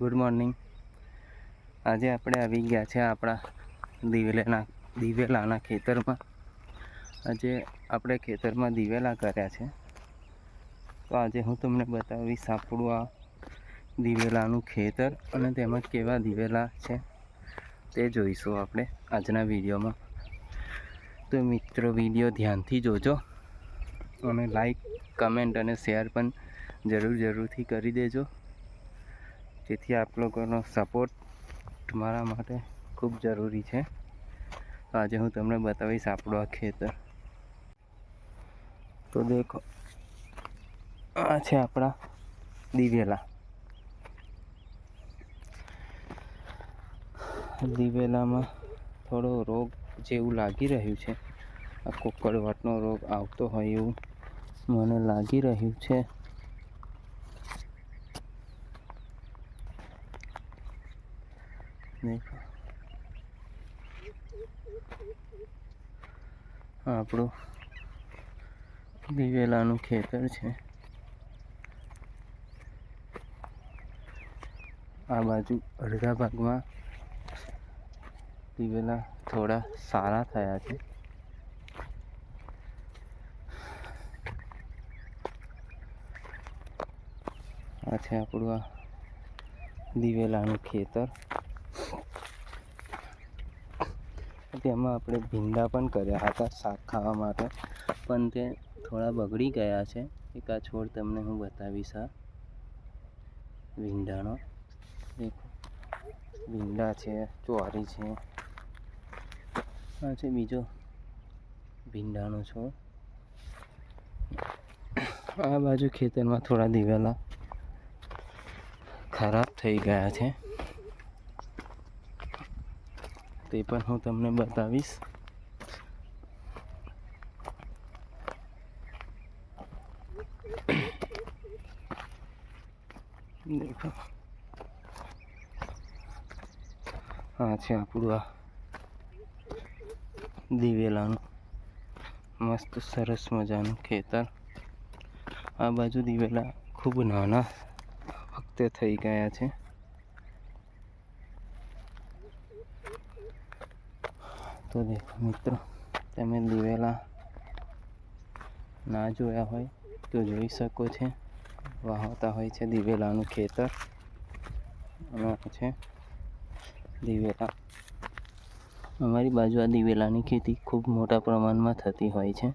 Good morning આજે આપણે આવી ગયા છે આપણા દિવેલાના દિવેલાના ખેતરમાં. આજે આપણે ખેતરમાં દિવેલા કર્યા છે. તો આજે હું તમને બતાવીશ આપણું આ દિવેલાનું ખેતર અને તેમાં કેવા દિવેલા છે તે જોઈશું આપણે આજના વિડીયોમાં. તો મિત્રો, વીડિયો ધ્યાનથી જોજો અને લાઈક કમેન્ટ અને શેર પણ જરૂર જરૂરથી કરી દેજો. જેથી આપ લોકોનો સપોર્ટ મારા માટે ખૂબ જરૂરી છે. તો આજે હું તમને બતાવીશ આપણું આ ખેતર. તો દેખો, આ છે આપણા દિવેલા. દિવેલામાં થોડો રોગ જેવું લાગી રહ્યું છે. આ કોકડવાટનો રોગ આવતો હોય એવું મને લાગી રહ્યું છે દેખો આ આપણું દિવેલાનું ખેતર છે. આ બાજુ અડધા ભાગમાં દિવેલા થોડા સારા થયા છે. આ છે આપણું આ દિવેલાનું ખેતર. તેમાં આપણે ભીંડા પણ કર્યા હતા શાક ખાવા માટે. પણ તે થોડા બગડી ગયા છે. એક આ છોડ તમને હું બતાવીશ આ ભીંડાનો. ભીંડા છે, ચોરી છે. આ છે બીજો ભીંડાનો છોડ. આ બાજુ ખેતરમાં થોડા દિવેલા ખરાબ થઈ ગયા છે. તે પણ હું તમને બતાવીશ. દેખો. આ છે આપણું આ દિવેલાનું મસ્ત સરસ મજાનું ખેતર. આ બાજુ દિવેલા ખૂબ નાના વખતે થઈ ગયા છે. તો દેખો મિત્રો, તમે દિવેલા ના જોયા હોય તો જોઈ શકો છે. વાવતા હોય છે દિવેલાનું ખેતર. છે દિવેલા. અમારી બાજુ આ દિવેલાની ખેતી ખૂબ મોટા પ્રમાણમાં થતી હોય છે.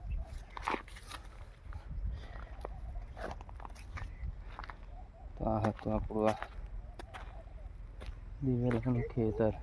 તો આ હતું આપણું આ દિવેલાનું ખેતર.